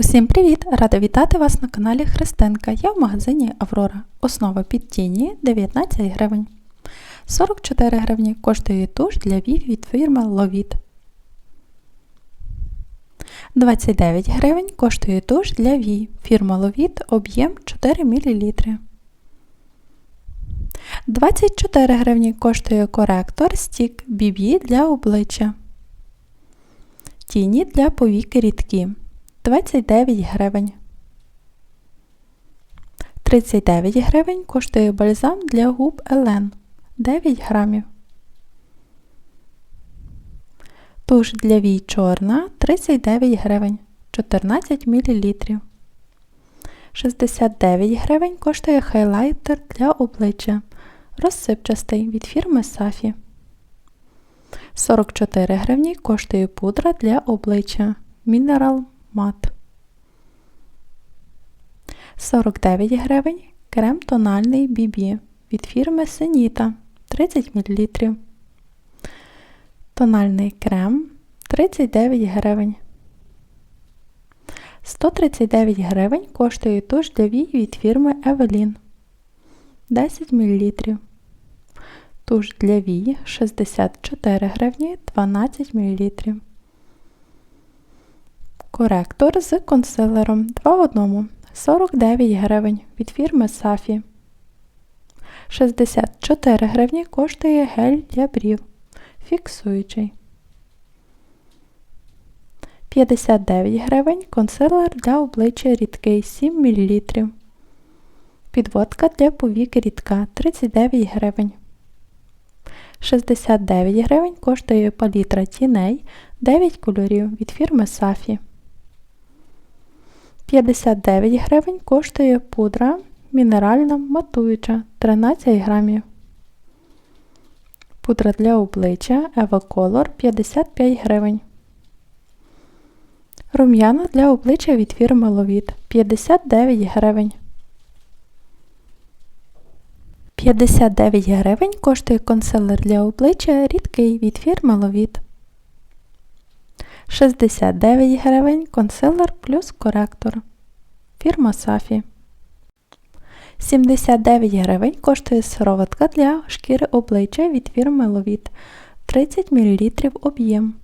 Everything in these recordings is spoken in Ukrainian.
Усім привіт! Рада вітати вас на каналі Христинка. Я в магазині Аврора. Основа під тіні 19 гривень. 44 гривні коштує туш для вів від фірми Ловіт. 29 гривень коштує туш для вій. Фірма Ловіт об'єм 4 мл. 24 гривні коштує коректор стік BB для обличчя. Тіні для повіки рідкі 29 гривень. 39 гривень коштує бальзам для губ Елен 9 грамів. Туш для вій чорна 39 гривень 14 мл. 69 гривень коштує хайлайтер для обличчя розсипчастий від фірми Сафі. 44 гривні коштує пудра для обличчя Mineral Matte. 49 гривень крем тональний BB від фірми Сеніта 30 мл. Тональний крем 39 гривень. 139 гривень коштує туш для вій від фірми Evelyn 10 мл. Туш для вій 64 гривні 12 мл. Коректор з консилером 2 в 1 49 гривень від фірми Сафі. 64 гривні коштує гель для брів. Фіксуючий. 59 гривень консилер для обличчя рідкий 7 мл. Підводка для повік рідка 39 гривень. 69 гривень коштує палітра тіней 9 кольорів від фірми Сафі. 59 гривень коштує пудра мінеральна матуюча 13 грамів. Пудра для обличчя Eva Color 55 гривень. Рум'яна для обличчя від фірми Ловіт 59 гривень. 59 гривень коштує консилер для обличчя рідкий від фірми Ловіт. 69 гривень консилер плюс коректор. Фірма Сафі. 79 гривень коштує сироватка для шкіри обличчя від фірми Ловіт 30 мл об'єм.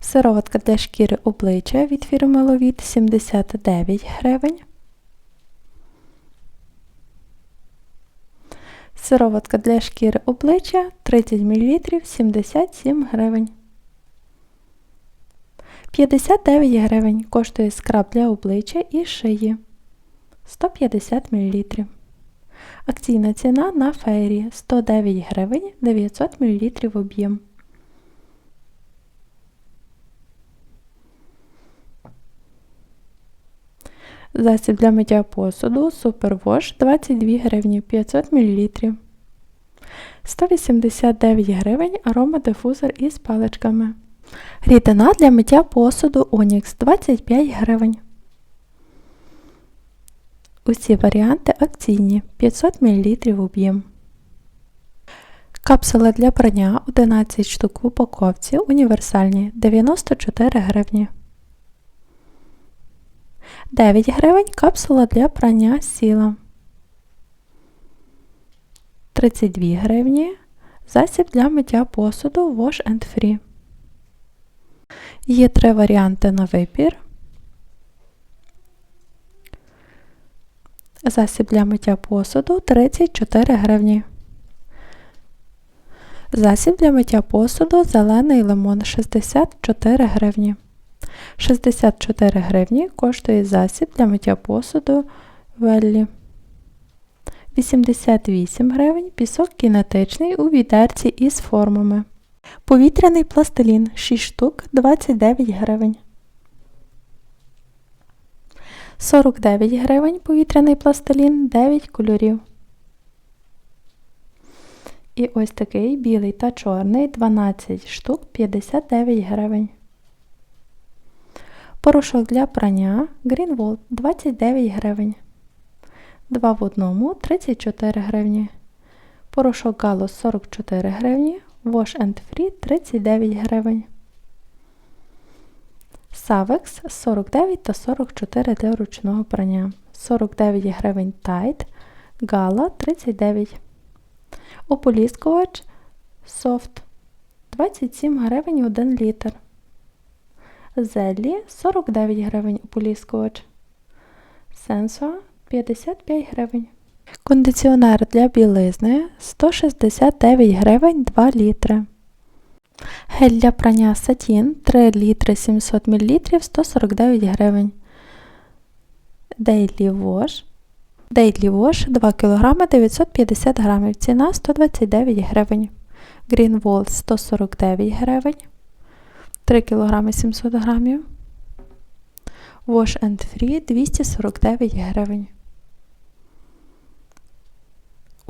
Сироватка для шкіри обличчя від фірми Ловіт 79 гривень. Сироватка для шкіри обличчя 30 мл 77 гривень. 59 гривень коштує скраб для обличчя і шиї 150 мл. Акційна ціна на феєрі 109 гривень 900 мл об'єм. Засіб для миття посуду Супервош 22 гривні 500 мл. 189 гривень аромадифузор із паличками. Рідина для миття посуду Онікс 25 гривень. Усі варіанти акційні 500 мл об'єм. Капсули для прання 11 штук в упаковці універсальні 94 гривні. 9 гривень капсула для прання сіла. 32 гривні. Засіб для миття посуду Wash and Free. Є три варіанти на вибір. Засіб для миття посуду 34 гривні. Засіб для миття посуду зелений лимон 64 гривні. 64 гривні коштує засіб для миття посуду Веллі. 88 гривень пісок кінетичний у відерці із формами. Повітряний пластилін 6 штук 29 гривень. 49 гривень повітряний пластилін 9 кольорів. І ось такий білий та чорний 12 штук 59 гривень. Порошок для прання Greenwald 29 гривень. 2 в 1 34 гривні. Порошок Galo 44 гривні. Wash and Free 39 гривень. Савекс 49 та 44 для ручного прання. 49 гривень Tide, Гала 39. Ополіскувач Софт 27 гривень 1 літр. Зеллі 49 гривень ополіскувач. Сенсо 55 гривень. Кондиціонер для білизни 169 гривень 2 літри. Гель для прання сатін 3 літри 700 мл 149 гривень. Daily Wash Daily Wash 2 кг 950 г. Ціна 129 гривень. Green Wall 149 гривень. 3 кг 700 г. Wash and Free 249 гривень.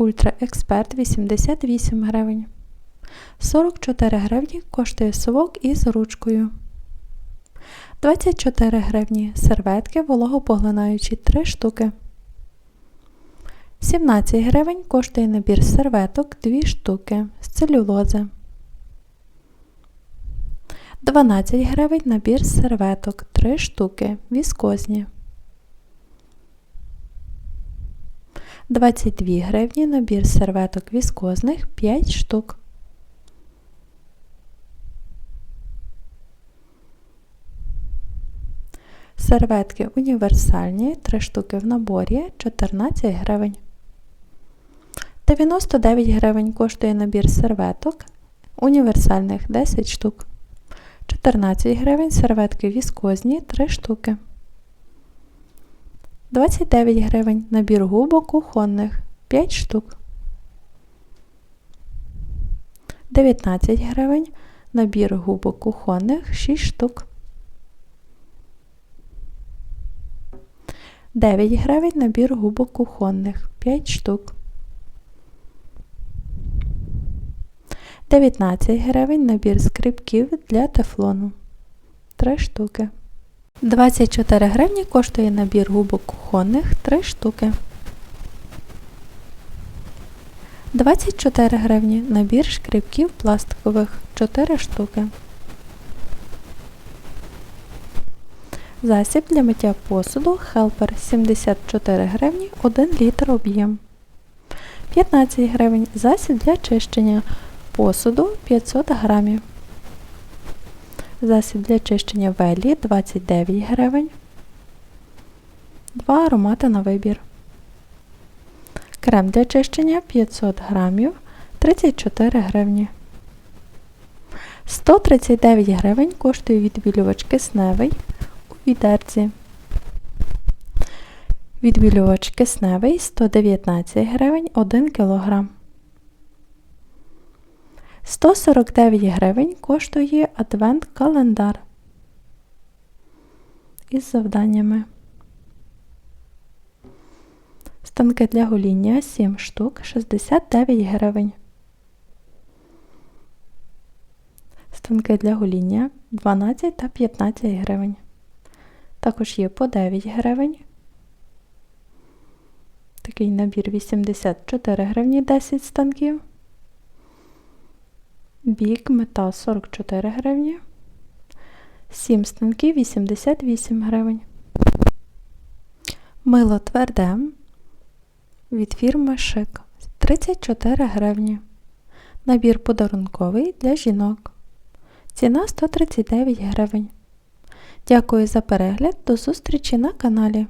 Ультра Експерт 88 гривень. 44 гривні коштує совок із ручкою. 24 гривні серветки вологопоглинаючі 3 штуки. 17 гривень коштує набір серветок 2 штуки з целюлози. 12 гривень набір серветок 3 штуки віскозні. 22 гривні набір серветок віскозних 5 штук. Серветки універсальні 3 штуки в наборі 14 гривень. 99 гривень коштує набір серветок універсальних 10 штук. 14 гривень серветки віскозні 3 штуки. 29 гривень набір губок кухонних 5 штук. 19 гривень набір губок кухонних 6 штук. 9 гривень набір губок кухонних 5 штук. 19 гривень набір скрипків для тефлону 3 штуки. 24 гривні коштує набір губок кухонних 3 штуки. 24 гривні набір шкрипків пластикових 4 штуки. Засіб для миття посуду Helper 74 гривні 1 літр об'єм. 15 гривень засіб для чищення посуду 500 грамів. Засіб для чищення велі 29 гривень. 2 аромати на вибір. Крем для чищення 500 грамів 34 гривні. 139 гривень коштує відбілювач кисневий у відерці. Відбілювач кисневий 119 гривень 1 кг. 149 гривень коштує адвент-календар із завданнями. Станки для гоління 7 штук 69 гривень. Станки для гоління 12 та 15 гривень. Також є по 9 гривень. Такий набір 84 гривні 10 станків. Бік мета 44 гривні. 7 станків 88 гривень. Мило тверде від фірми Шик 34 гривні. Набір подарунковий для жінок. Ціна 139 гривень. Дякую за перегляд. До зустрічі на каналі.